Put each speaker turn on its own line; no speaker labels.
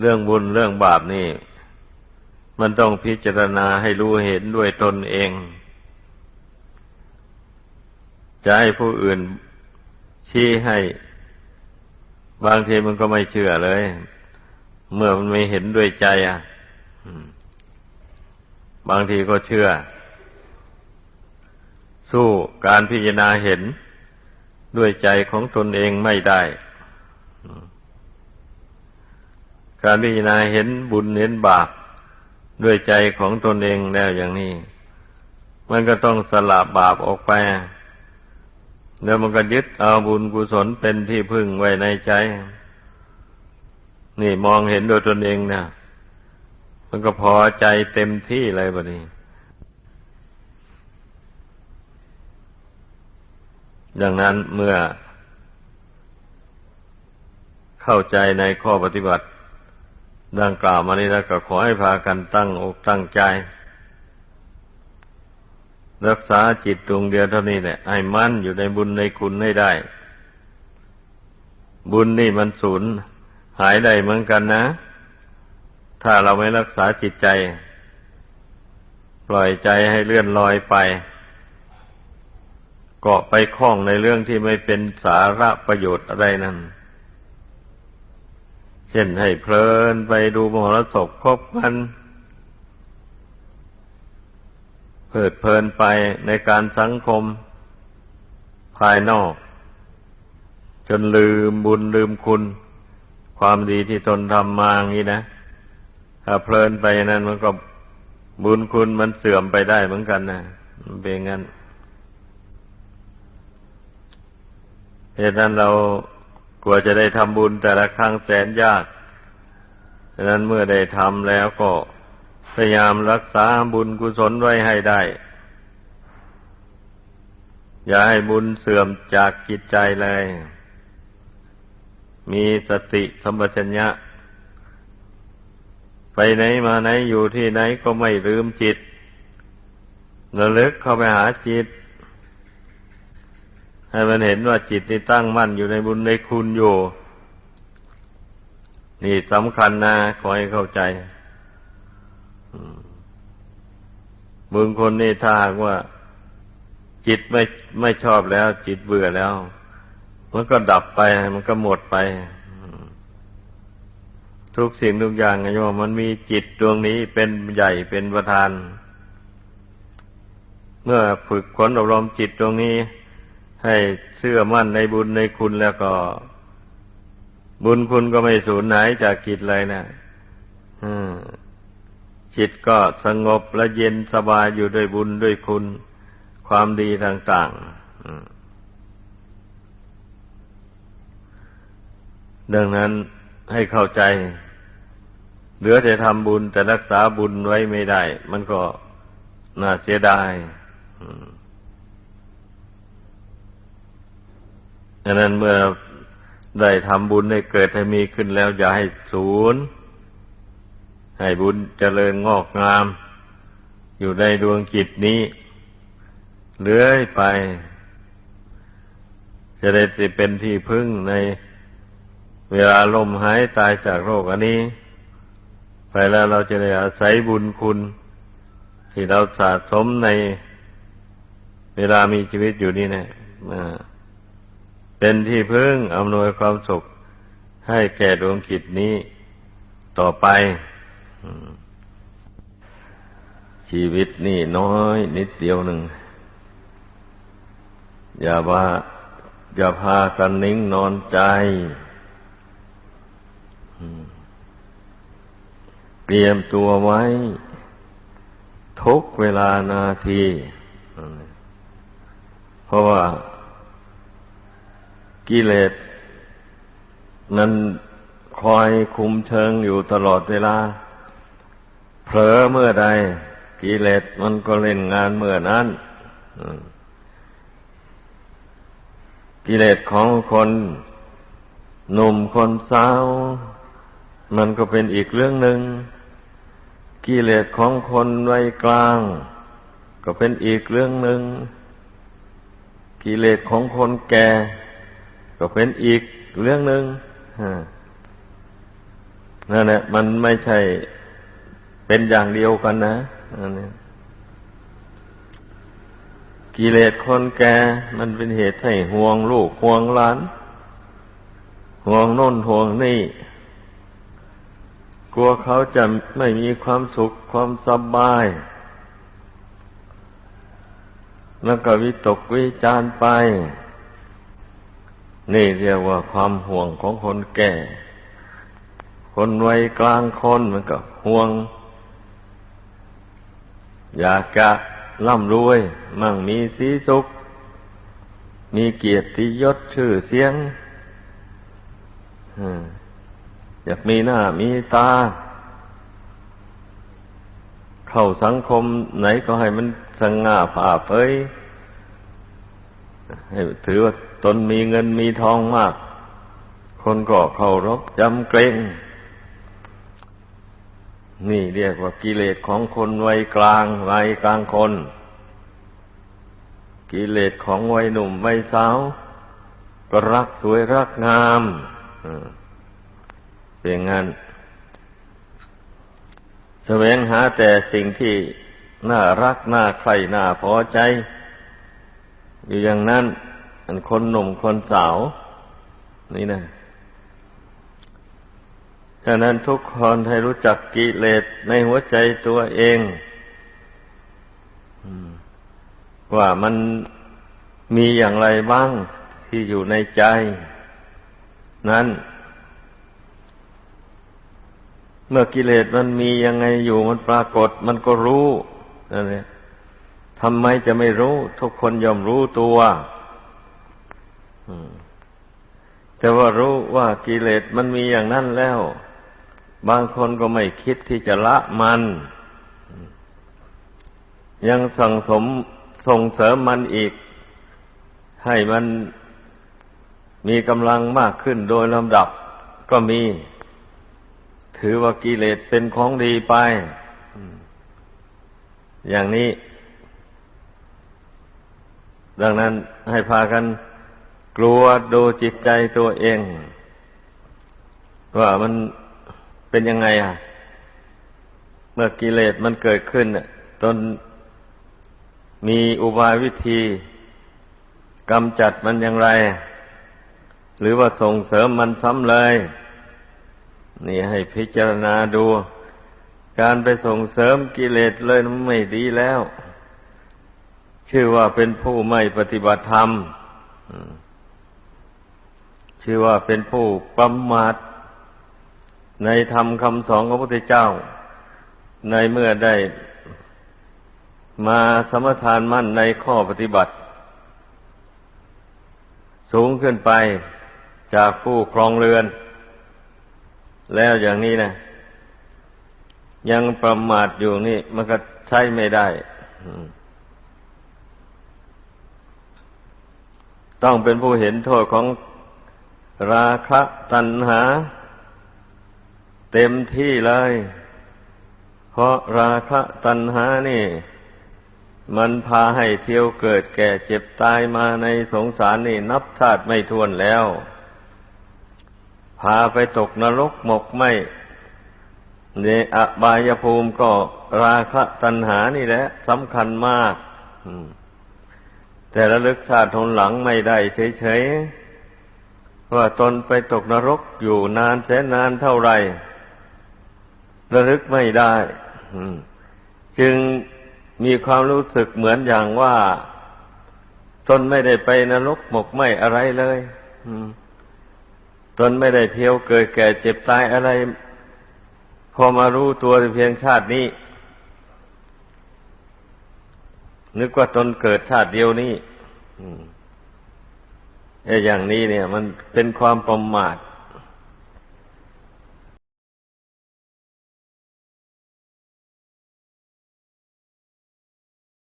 เรื่องบุญเรื่องบาปนี่ มันต้องพิจารณาให้รู้เห็นด้วยตนเอง จะให้ผู้อื่นชี้ให้ บางทีมันก็ไม่เชื่อเลย เมื่อมันไม่เห็นด้วยใจอะบางทีก็เชื่อ สู้การพิจารณาเห็นด้วยใจของตนเองไม่ได้ การพิจารณาเห็นบุญเห็นบาปด้วยใจของตนเองแล้วอย่างนี้ มันก็ต้องสละบาปออกไป แล้วมันก็ยึดเอาบุญกุศลเป็นที่พึ่งไว้ในใจ นี่มองเห็นโดยตนเองเนะมันก็พอใจเต็มที่เลยบนี้ ดังนั้นเมื่อเข้าใจในข้อปฏิบัติ ดังกล่าวมานี้แล้วก็ขอให้พากันตั้งอกตั้งใจ รักษาจิตตรงเดียวเท่านี้แหละให้มั่นอยู่ในบุญในคุณให้ได้ บุญนี่มันสูญหายได้เหมือนกันนะ ถ้าเราไม่รักษาจิตใจ ปล่อยใจให้เลื่อนลอยไปเกาะไปคล้องในเรื่องที่ไม่เป็นสาระประโยชน์อะไรนั่น เช่นให้เพลินไปดูมหรสพคบกัน เพิดเพลินไปในการสังคมภายนอก จนลืมบุญลืมคุณ ความดีที่ตนทำมาอย่างนี้นะ ถ้าเพลินไปนั้นมันก็บุญคุณมันเสื่อมไปได้เหมือนกันนะเป็นงั้นเหตุนั้นเรา กลัวจะได้ทำบุญแต่ละครั้งแสนยากดังนั้นเมื่อได้ทำแล้วก็พยายามรักษาบุญกุศลไว้ให้ได้ อย่าให้บุญเสื่อมจากจิตใจเลย มีสติสมปชัญญะ ไปไหนมาไหนอยู่ที่ไหนก็ไม่ลืมจิตระลึกเข้าไปหาจิต ให้มันเห็นว่าจิตนี่ตั้งมั่นอยู่ในบุญในคุณอยู่นี่สำคัญนะขอให้เข้าใจบุญคนนี่ถ้าหากว่า จิตไม่ไม่ชอบแล้ว จิตเบื่อแล้ว มันก็ดับไป มันก็หมดไป ทุกสิ่งทุกอย่างไงว่ามันมีจิตดวงนี้เป็นใหญ่เป็นประธาน เมื่อฝึกขนอบรมจิตดวงนี้ ให้เชื่อมั่นในบุญในคุณแล้วก็ บุญคุณก็ไม่สูญหายจากจิตเลยนะจิตก็สงบและเย็นสบายอยู่ด้วยบุญด้วยคุณ ความดีต่างๆดังนั้นให้เข้าใจ เหลือแต่ทำบุญแต่รักษาบุญไว้ไม่ได้ มันก็น่าเสียดาย ดังนั้นเมื่อได้ทำบุญได้เกิดให้มีขึ้นแล้ว อย่าให้สูญให้บุญเจริญงอกงาม อยู่ในดวงจิตนี้ เลื้อยไป จะได้สิเป็นที่พึ่งในเวลาลมหายตายจากโรคอันนี้ ไปแล้วเราจะได้อาศัยบุญคุณ ที่เราสะสมในเวลามีชีวิตอยู่นี่นะ เป็นที่พึ่งอำนวยความสุขให้แก่ดวงจิตนี้ต่อไป ชีวิตนี่น้อยนิดเดียวหนึ่ง อย่าว่าอย่าพากันนิ่งนอนใจเตรียมตัวไว้ ทุกเวลานาที เพราะว่า กิเลสนั้นคอยคุมเชิงอยู่ตลอดเวลา เผลอเมื่อใด กิเลสมันก็เล่นงานเมื่อนั้นกิเลสของคนหนุ่มคนสาว มันก็เป็นอีกเรื่องหนึ่งกิเลสของคนวัยกลาง ก็เป็นอีกเรื่องหนึ่งกิเลสของคนแก่ ก็เป็นอีกเรื่องหนึ่งนั่นแหละมันไม่ใช่เป็นอย่างเดียวกันนะอันนี้กิเลสคนแก่มันเป็นเหตุให้ห่วงลูกห่วงหลาน ห่วงโน่นห่วงนี่ กลัวเขาจะไม่มีความสุขความสบาย แล้วก็วิตกวิจารไป นี่เรียกว่าความห่วงของคนแก่ คนวัยกลางคนมันก็ห่วง อยากจะร่ำรวย มั่งมีสีสุข มีเกียรติยศชื่อเสียงอยากมีหน้ามีตา เข้าสังคมไหนก็ให้มันสง่าผ่าเผยให้ถือว่า ตนมีเงินมีทองมาก คนก็เคารพจำเกรงนี่เรียกว่ากิเลสของคนวัยกลางวัยกลางคน กิเลสของวัยหนุ่มวัยสาว ก็รักสวยรักงามเป็นงั้นแสวงหาแต่สิ่งที่น่ารักน่าใครน่าพอใจ อยู่อย่างนั้น อันคนหนุ่มคนสาว นี่นะฉะนั้นทุกคนให้รู้จักกิเลสในหัวใจตัวเองว่ามันมีอย่างไรบ้างที่อยู่ในใจ นั้นเมื่อกิเลสมันมียังไงอยู่มันปรากฏ มันก็รู้นั่นเองทำไมจะไม่รู้ ทุกคนยอมรู้ตัว แต่ว่ารู้ว่ากิเลสมันมีอย่างนั้นแล้ว บางคนก็ไม่คิดที่จะละมัน ยังสั่งสมส่งเสริมมันอีก ให้มันมีกำลังมากขึ้นโดยลำดับก็มี ถือว่ากิเลสเป็นของดีไป อย่างนี้ ดังนั้นให้พากัน กลัวดูจิตใจตัวเอง ว่ามันเป็นยังไงอะ เมื่อกิเลสมันเกิดขึ้นตนมีอุบายวิธีกำจัดมันอย่างไร หรือว่าส่งเสริมมันซ้ำเลย นี่ให้พิจารณาดู การไปส่งเสริมกิเลสเลยมันไม่ดีแล้ว ชื่อว่าเป็นผู้ไม่ปฏิบัติธรรม ชื่อว่าเป็นผู้ประมาทในธรรมคำสอนของพระพุทธเจ้า ในเมื่อได้มาสมทานมั่นในข้อปฏิบัติ สูงขึ้นไปจากผู้ครองเรือน แล้วอย่างนี้นะยังประมาทอยู่นี่ มันก็ใช้ไม่ได้ ต้องเป็นผู้เห็นโทษของ ราคะตัณหา เต็มที่เลย เพราะราคะตัณหานี่ มันพาให้เที่ยวเกิดแก่เจ็บตายมาในสงสารนี่นับชาติไม่ทวนแล้ว พาไปตกนรกหมกไหมในอบายภูมิก็ราคะตัณหานี่แหละสำคัญมากแต่ระลึกชาติทนหลังไม่ได้เฉยๆ ว่าตนไปตกนรกอยู่นานแสนนานเท่าไหร่ระลึกไม่ได้จึงมีความรู้สึกเหมือนอย่างว่าตนไม่ได้ไปนรกหมกไหมอะไรเลยตนไม่ได้เที่ยวเกิดแก่เจ็บตายอะไร พอมารู้ตัวเพียงชาตินี้ นึกว่าตนเกิดชาติเดียวนี้ อย่างนี้เนี่ย มันเป็นความประมาท